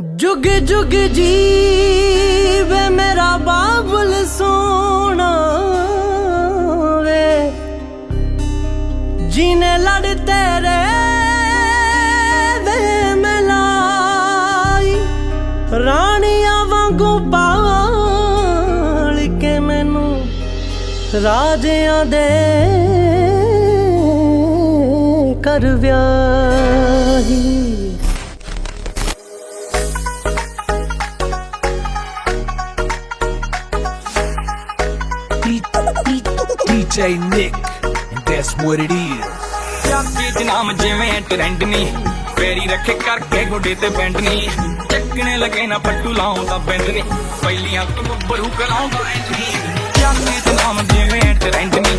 ਜੁਗ ਜੁਗ ਜੀਵੇ ਮੇਰਾ ਬਾਬਲ ਸੋਣਾ ਵੇ। ਜੀਨੇ ਲੜ ਤੇਰੇ ਵੇ ਮਲਾਈ ਰਾਣੀਆਂ ਵਾਂਗੂ ਪਾਲ ਕੇ ਮੈਨੂੰ ਰਾਜਿਆਂ ਦੇ ਕਰ ਵਿਆਹੀ। DJ Nick, and that's what it is. ਚਾਚੇ ਚ ਜਿਵੇਂ ਟ੍ਰੈਂਡ ਨਹੀਂ ਫੇਰੀ ਰੱਖੇ ਕਰਕੇ ਗੋਡੇ ਤੇ ਬੈਂਡ ਨਹੀਂ ਚੱਕਣੇ ਲਗੇ ਨਾ ਪੱਟੂ ਲਾਉਂਦਾ ਬੈਂਡ ਨਹੀਂ ਪਹਿਲੀਆਂ ਤੋਂ ਬੱਬਰੂ ਕਰਾਉਂਦਾ ਐਂਟਰੀ ਚਾਚੇ ਚ ਨਾਮ ਜਿਵੇਂ ਟ੍ਰੈਂਡ ਨਹੀਂ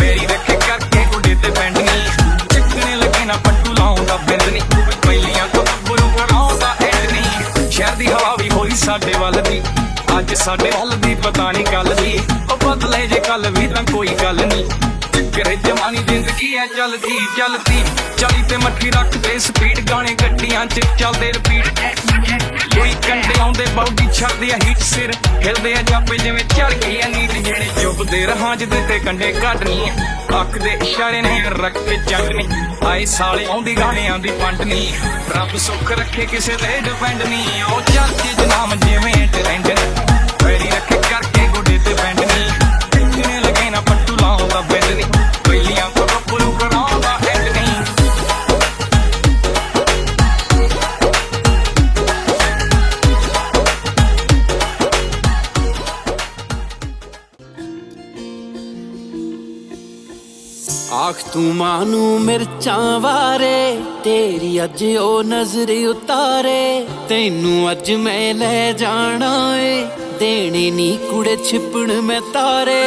ਫੇਰੀ ਰੱਖੇ ਕਰਕੇ ਗੋਡੇ ਤੇ ਬੈਂਡ ਨਹੀਂ ਚੱਕਣੇ ਲਗੇ ਨਾ ਪੱਟੂ ਲਾਉਂਦਾ ਬੈਂਡ ਨਹੀਂ ਪਹਿਲੀਆਂ ਤੋਂ ਬੱਬਰੂ ਕਰਾਉਂਦਾ ਐਂਡ ਨਹੀਂ ਸ਼ਹਿਰ ਦੀ ਹਵਾ ਵੀ ਹੋਈ ਸਾਡੇ ਵੱਲ ਦੀ ਅੱਜ ਸਾਡੇ ਵੱਲ ਦੀ ਪਤਾ ਨਹੀਂ ਕੱਲ ਦੀ। ਬਦਲੇ ਜੇ ਕੱਲ ਵੀ ਤਾਂ ਕੋਈ ਗੱਲ ਨਹੀਂ। ਕਰੇ ਜਵਾਨੀ ਜ਼ਿੰਦਗੀ ਐ, ਚਲਦੀ ਚਲਦੀ। ਚਾਲੀ ਤੇ ਮੱਠੀ ਰੱਖਦੇ ਸਪੀਡ ਗਾਣੇ ਗੱਡੀਆਂ 'ਚ ਚੱਲਦੇ ਰਿਪੀਟ ਕੋਈ ਕੰਡੇ ਆਉਂਦੇ ਬਾਉਡੀ ਛੱਡਦੇ ਆ ਹੀਟ ਸਿਰ। ਹਿਲਦੇ ਆ ਜਾਪੇ ਜਿਵੇਂ ਚੜ ਗਈ ਆ ਨੀਂਦ ਜਿਹੜੇ ਚੁੱਪਦੇ ਰਹਾਂ ਜਿੱਦੇ ਤੇ ਕੰਡੇ ਕੱਢਣੀ ਅੱਖ ਦੇ ਇਸ਼ਾਰੇ ਨੇ ਰੱਖ ਕੇ ਜੰਗਣੀ ਆਏ ਸਾਲੇ ਆਉਂਦੀ, ਗਾਣਿਆਂ ਦੀ ਪੰਡਨੀ ਰੱਬ ਸੁੱਖ ਰੱਖੇ, ਕਿਸੇ ਤੇ ਡਿਪੈਂਡ ਨਹੀਂ ਉਹ ਚਾਚੇ ਜਨਾਮ ਜਿਵੇਂ ਟ੍ਰੈਂਡ ਫੇਰੀ ਰੱਖੇ ਕਰਕੇ ਆਖ ਤੂੰ ਮਾਂ ਨੂੰ ਮਿਰਚਾਂ ਵਾਰੇ, ਤੇਰੀ ਅੱਜ ਉਹ ਨਜ਼ਰ ਉਤਾਰੇ। ਤੈਨੂੰ ਅੱਜ ਮੈਂ ਲੈ ਜਾਣਾ ਏ, ਦੇਣੇ ਨੀ ਕੁੜੇ ਛਿਪਣ ਮੈਂ ਤਾਰੇ।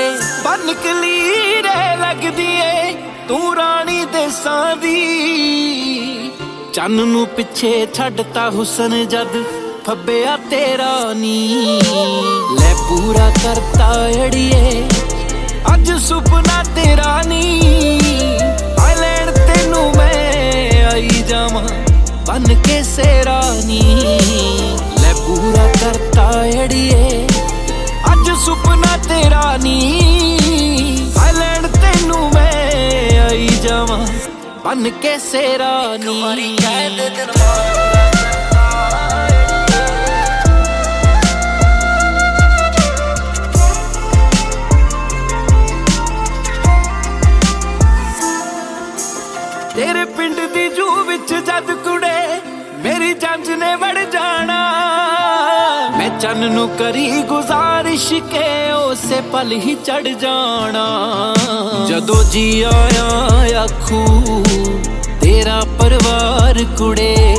ਬਨ ਕਲੀਰੇ ਲੱਗਦੀ ਏ, ਤੂੰ ਰਾਣੀ ਦੇਸਾਂ ਦੀ। ਚੰਨ ਨੂੰ ਪਿੱਛੇ ਛੱਡਤਾ ਹੁਸਨ ਜਦ, ਫੱਬਿਆ ਤੇਰਾ ਨੀ। ਲੈ ਪੂਰਾ ਕਰਤਾ ਅੜੀਏ, ਅੱਜ ਸੁਪਨਾ ਤੇਰਾ ਨੀ। ਜਾਵਾਂ ਬਨ ਕੇ ਸੇਰਾ ਨੀ। ਲੈ ਪੂਰਾ ਕਰਤਾ ਅੜੀਏ, ਅੱਜ ਸੁਪਨਾ ਤੇਰਾ ਨੀ। ਆਈਲੈਂਡ ਤੈਨੂੰ ਮੈਂ ਆਈ ਜਾਵਾਂ, ਬਨ ਕੇ ਸੇਰਾ ਨੀ। ਤੇਰੇ ਪਿੰਡ ਦੀ ਜੂ ਵਿੱਚ ਜਦ ਕੁੜੇ ਮੇਰੀ ਜੰਜ ਨੇ ਵੜ ਜਾਣਾ। ਮੈਂ ਚੰਨ ਨੂੰ ਕਰੀ ਗੁਜ਼ਾਰਿਸ਼ ਕੇ ਉਸੇ ਪਲ ਹੀ ਚੜ ਜਾਣਾ। ਜਦੋਂ ਜੀ ਆਇਆ ਆਖੂ, ਤੇਰਾ ਪਰਿਵਾਰ ਕੁੜੇ,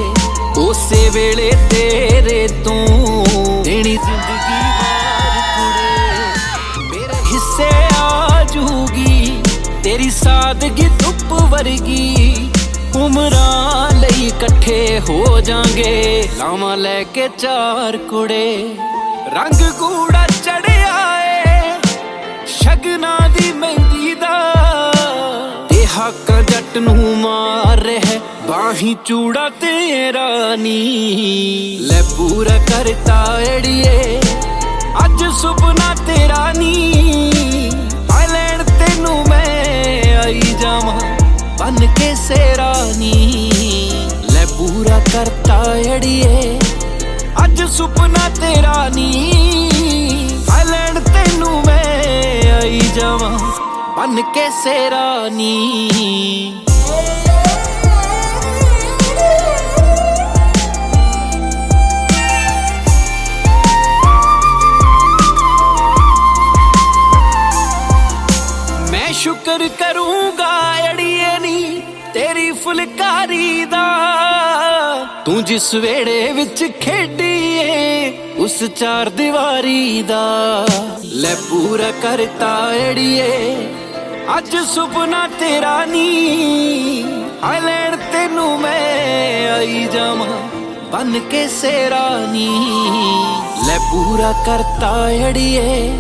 ਉਸੇ ਵੇਲੇ ਤੇਰੇ ਤੋਂ ਦੇਣੀ ਜ਼ਿੰਦਗੀ। ਤੇਰੀ ਸਾਦਗੀ ਧੁੱਪ ਵਰਗੀ, ਉਮਰਾਂ ਲਈ ਇਕੱਠੇ ਹੋ ਜਾਾਂਗੇ। ਲਾਵਾਂ ਲੈ ਕੇ ਚਾਰ ਕੁੜੇ ਰੰਗ ਕੂੜਾ ਚੜਿਆ ਏ। ਸ਼ਗਨਾ ਦੀ ਮਹਿੰਦੀ ਦਾ, ਤੇ ਹਾਕਾਂ ਜੱਟ ਨੂੰ ਮਾਰ ਰਿਹਾ ਬਾਹੀ ਚੂੜਾ ਤੇਰਾ ਨੀ ਲੈ ਪੂਰਾ ਕਰਤਾ ਏੜੀਏ। ਅੱਜ ਸੁਪਨਾ ਤੇਰਾ ਨੀ ਬਨ ਸੇਰਾ ਨੀ। ਲੈ ਪੂਰਾ ਕਰਤਾ ਅੜੀਏ, ਅੱਜ ਸੁਪਨਾ ਤੇਰਾ ਨੀ। ਆਈਲੈਂਡ ਤੈਨੂੰ ਮੈਂ ਆਈ ਜਾਵਾਂ, ਬਨ ਕੇ ਸੇਰਾ ਨੀ। ਮੈਂ ਸ਼ੁਕਰ ਕਰੂੰਗਾ ਅੜੀਏ ਨੀ। ਤੇਰੀ ਫੁਲਕਾਰੀ ਦਾ ਤੂੰ ਜਿਸ ਵੇੜੇ ਵਿੱਚ ਖੇਡੀਏ, ਉਸ ਚਾਰ ਦੀਵਾਰੀ ਦਾ। ਲੈ ਪੂਰਾ ਕਰਤਾ ਅੜੀਏ ਅੱਜ ਸੁਪਨਾ ਤੇਰਾ ਨੀ ਆਈਲੈਂਡ ਤੈਨੂੰ ਮੈਂ ਆਈ ਜਾਵਾਂ ਬਨ ਕੇ ਸੇਰਾ ਨੀ ਲੈ ਪੂਰਾ ਕਰਤਾ ਅੜੀਏ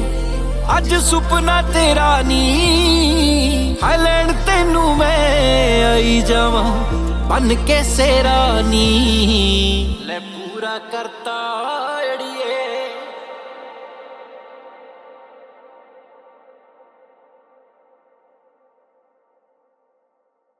ਅੱਜ ਸੁਪਨਾ ਤੇਰਾ ਨੀ ਹਾਲਣ ਤੈਨੂੰ ਮੈਂ ਆਈ ਜਾਵਾਂ ਬਨ ਕੇ ਸੇਰਾ ਨੀ ਲੈ ਪੂਰਾ ਕਰਤਾ